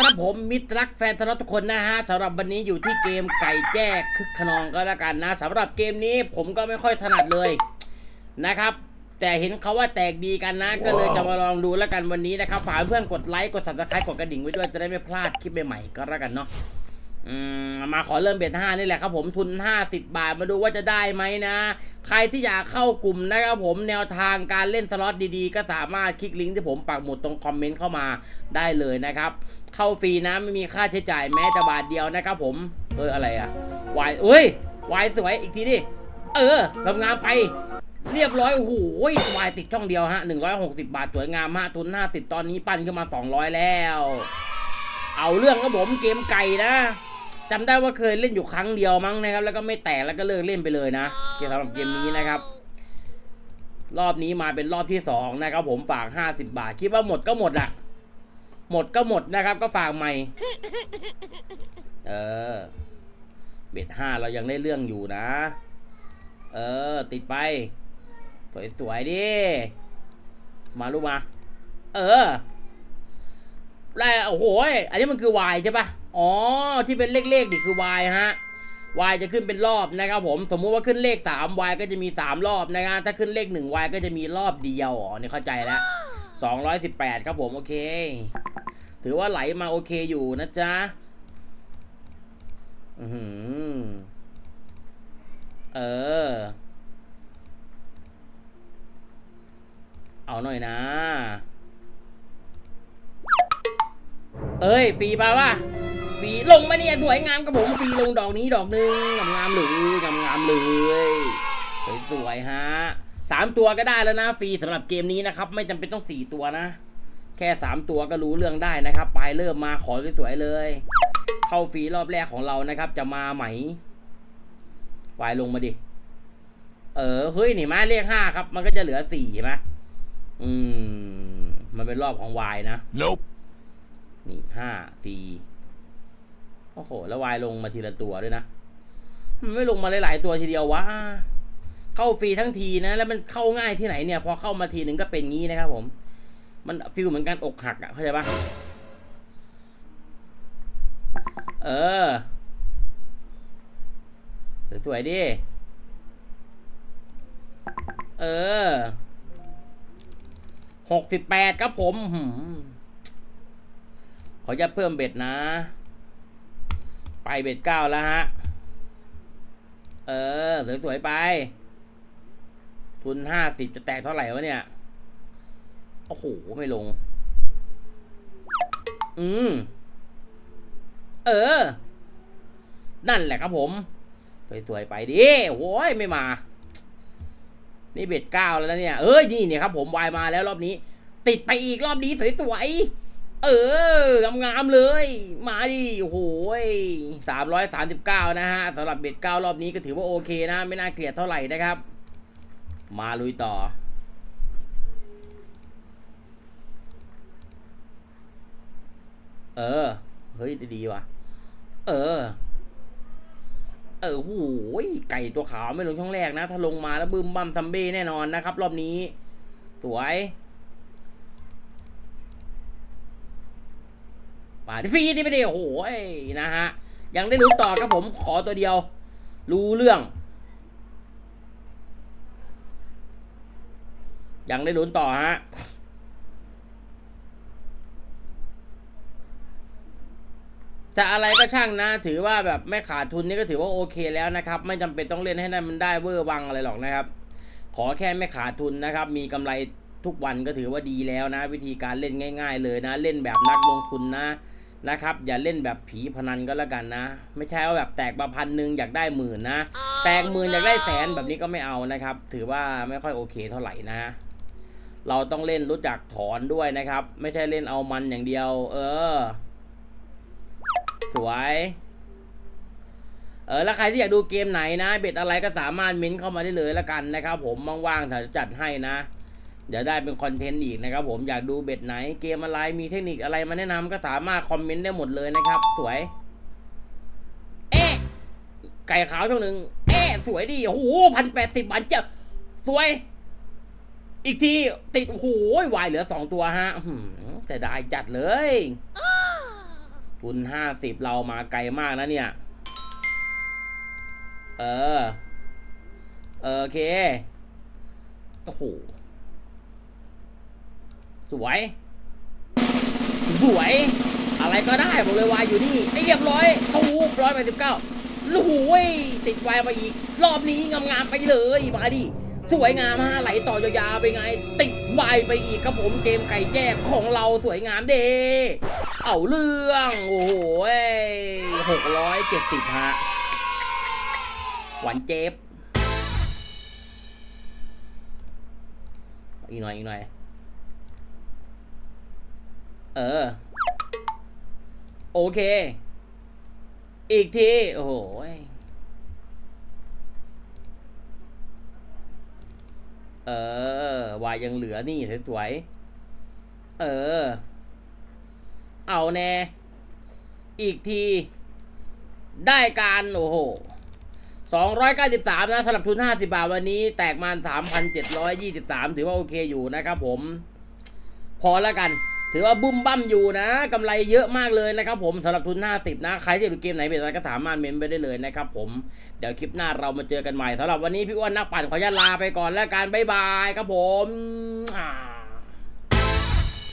ครับผมมิตรรักแฟนทะเลาะทุกคนนะฮะสำหรับวันนี้อยู่ที่เกมไก่แจ้คึกขนองก็แล้วกันนะสำหรับเกมนี้ผมก็ไม่ค่อยถนัดเลยนะครับ แต่เห็นเขาว่าแตกดีกันนะ ก็เลยจะมาลองดูแล้วกันวันนี้นะครับฝากเพื่อนกดไลค์กด subscribe กดกระดิ่งไว้ด้วยจะได้ไม่พลาดคลิปใหม่ๆก็แล้วกันเนาะ อืมมาขอเริ่มเบ็ดห้านี่แหละครับผมทุน 50 บาทมาดูว่าจะได้ไหมนะ ใครที่อยากเข้ากลุ่มนะครับผมแนวทางการเล่นสล็อตดีๆ ก็สามารถคลิกลิงก์ที่ผมปักหมุดตรงคอมเมนต์เข้ามาได้เลยนะครับ เข้าฟรีนะไม่มีค่าใช้จ่ายแม้แต่บาทเดียวนะครับผม เอออะไรอะวายเอ้ยวายสวยอีกทีดิเออทำงานไปเรียบร้อย โอ้โหวายติดช่องเดียวฮะ 160 บาท สวยงามฮะทุนหน้าติดตอนนี้ปั้นขึ้นมา 200 แล้ว เอาเรื่องครับผมเกมไก่นะ จำได้ว่าเคยเล่นอยู่ครั้งเดียวมั้งนะครับ แล้วก็ไม่แตกแล้วก็เลิกเล่นไปเลยนะเกมสำหรับเกมนี้นะครับ รอบนี้มาเป็นรอบที่สองนะครับ ผมฝาก50บาท คิดว่าหมดก็หมดอะหมดก็หมดนะครับ ก็ฝากใหม่ เออ เบ็ดห้าเรายังได้เรื่องอยู่นะ เออ ติดไป สวยๆดิ มาลูกมา เออแล้โอ้โห อันนี้มันคือ Y ใช่ปะ อ๋อที่เป็นเลขๆดิคือ Y ฮะ Y จะขึ้นเป็นรอบนะครับผมสมมุติว่าขึ้นเลข 3 Y ก็จะมี 3 รอบนะครับถ้าขึ้นเลข 1 Y ก็จะมีรอบเดียวอ๋อนี่เข้าใจแล้ว218 ครับผมโอเค ถือว่าไหลมาโอเคอยู่นะจ๊ะอือหือเออ เอาหน่อยนะ เอ้ย ฟรีป่าวะ ฟรีลงมาเนี่ยสวยงามกับผมฟรีลงดอกนี้ดอกหนึ่งงามงามๆเลยงามงามๆเลยสวยๆฮะสามตัวก็ได้แล้วนะฟรีสำหรับเกมนี้นะครับ ไม่จำเป็นต้องสี่ตัวนะ แค่สามตัวก็รู้เรื่องได้นะครับ ไปเริ่มมาขอสวยๆเลย เข้าฟรีรอบแรกของเรานะครับ จะมาไหมวายลงมาดิ เออเฮ้ยนี่มาเลขห้าครับ มันก็จะเหลือสี่ใช่ไหมอืม มันเป็นรอบของวายนะ Nope. นี่ห้าสี่ โอ้โห แล้ววายลงมาทีละตัวด้วยนะ มันไม่ลงมาหลายๆตัวทีเดียววะ เข้าฟรีทั้งทีนะ แล้วมันเข้าง่ายที่ไหนเนี่ย พอเข้ามาทีหนึ่งก็เป็นงี้นะครับผม มันฟิลเหมือนการอกหักอะ่ะ เข้าใจปะเออ สวยๆดิ เออ หกสิบแปดครับผม ขอจะเพิ่มเบ็ดนะ เบ็ดเก้าแล้วฮะ เออ สวยๆไป ทุนห้าสิบจะแตกเท่าไหร่วะเนี่ย โอ้โห ไม่ลง อืม เออ นั่นแหละครับผม สวยๆไปดิโว้ยไม่มา นี่เบ็ดเก้าแล้วนะเนี่ย เอ้ย นี่เนี่ยครับผมวายมาแล้วรอบนี้ ติดไปอีกรอบนี้สวยๆ เอองามๆเลย มาดิโอ้โหสามร้อยสามสิบเก้านะฮะสำหรับเบ็ดเก้ารอบนี้ก็ถือว่าโอเคนะ ไม่น่าเกลียดเท่าไหร่นะครับ มาลุยต่อ เออ เฮ้ย ดีว่ะ เออ เออโหยไก่ตัวขาวไม่ลงช่องแรกนะ ถ้าลงมาแล้วบึมบัมซัมเบ้แน่นอนนะครับ รอบนี้ สวย มาดฟรีที่ไปดิโอ้โหยนะฮะยังได้ลุ้นต่อครับผมขอตัวเดียว รู้เรื่อง ยังได้ลุ้นต่อฮะแต่อะไรก็ช่างนะ ถือว่าแบบไม่ขาดทุนนี่ก็ถือว่าโอเคแล้วนะครับ ไม่จำเป็นต้องเล่นให้ได้มันได้เวอร์วังอะไรหรอกนะครับ ขอแค่ไม่ขาดทุนนะครับ มีกำไร ทุกวันก็ถือว่าดีแล้วนะ วิธีการเล่นง่าย ๆ เลยนะ เล่นแบบนักลงทุนนะนะครับ อย่าเล่นแบบผีพนันก็แล้วกันนะ ไม่ใช่ว่าแบบแตกมาพันหนึ่งอยากได้หมื่นนะ แตกหมื่นอยากได้แสนแบบนี้ก็ไม่เอานะครับ ถือว่าไม่ค่อยโอเคเท่าไหร่นะ เราต้องเล่นรู้จักถอนด้วยนะครับ ไม่ใช่เล่นเอามันอย่างเดียว เออ สวยเออแล้วใครที่อยากดูเกมไหนนะ เบ็ดอะไรก็สามารถเม้นเข้ามาได้เลยละกันนะครับ ผมว่างๆถ้าจะจัดให้นะ เดี๋ยวได้เป็นคอนเทนต์อีกนะครับผมอยากดูเบ็ดไหนเกมอะไรมีเทคนิคอะไรมาแนะนำก็สามารถคอมเมนต์ได้หมดเลยนะครับ สวย เอ๊ะไก่ขาวช่องหนึ่งเอ๊ะสวยดีโอ้โหพันแปดสิบบาทเจ้าสวย อีกทีติดโอ้โหวายเหลือสองตัวฮะอื้อหือแต่ได้จัดเลยทุนห้าสิบเรามาไกลมากนะเนี่ย เออ เออโอเค โอ้โห สวย สวย อะไรก็ได้บอกเลยวายอยู่นี่ไอ้เรียบร้อยตูร้อยแปดสิบเก้าโอ้โหยติดวายมาอีก รอบนี้งามๆไปเลยมาดิสวยงามฮะไหลต่อยาวๆไปไง ติดวายไปอีกครับผมเกมไก่แจ้ของเราสวยงามเดเอาเรื่องโอ้โหหกร้อยเจ็ดสิบฮะหวานเจ็บอีกหน่อยอีกหน่อย เออ โอเค อีกที โอ้โหเออวายยังเหลือนี่สวยๆเออ เอาแน่ อีกที ได้การ โอ้โห293 นะสำหรับทุน 50 บาทวันนี้ แตกมัน3,723 ถือว่าโอเคอยู่นะครับผม พอแล้วกัน ถือว่าบุ้มบั้มอยู่นะกำไรเยอะมากเลยนะครับผมสำหรับทุน 50 นะ ใครที่ดูเกมไหนเป็นอะไรก็สามารถเมนไปได้เลยนะครับผมเดี๋ยวคลิปหน้าเรามาเจอกันใหม่สำหรับวันนี้พี่อ้วนนักปั่นขออนุญาตลาไปก่อนแล้วกันบ๊ายบายครับผมอ่า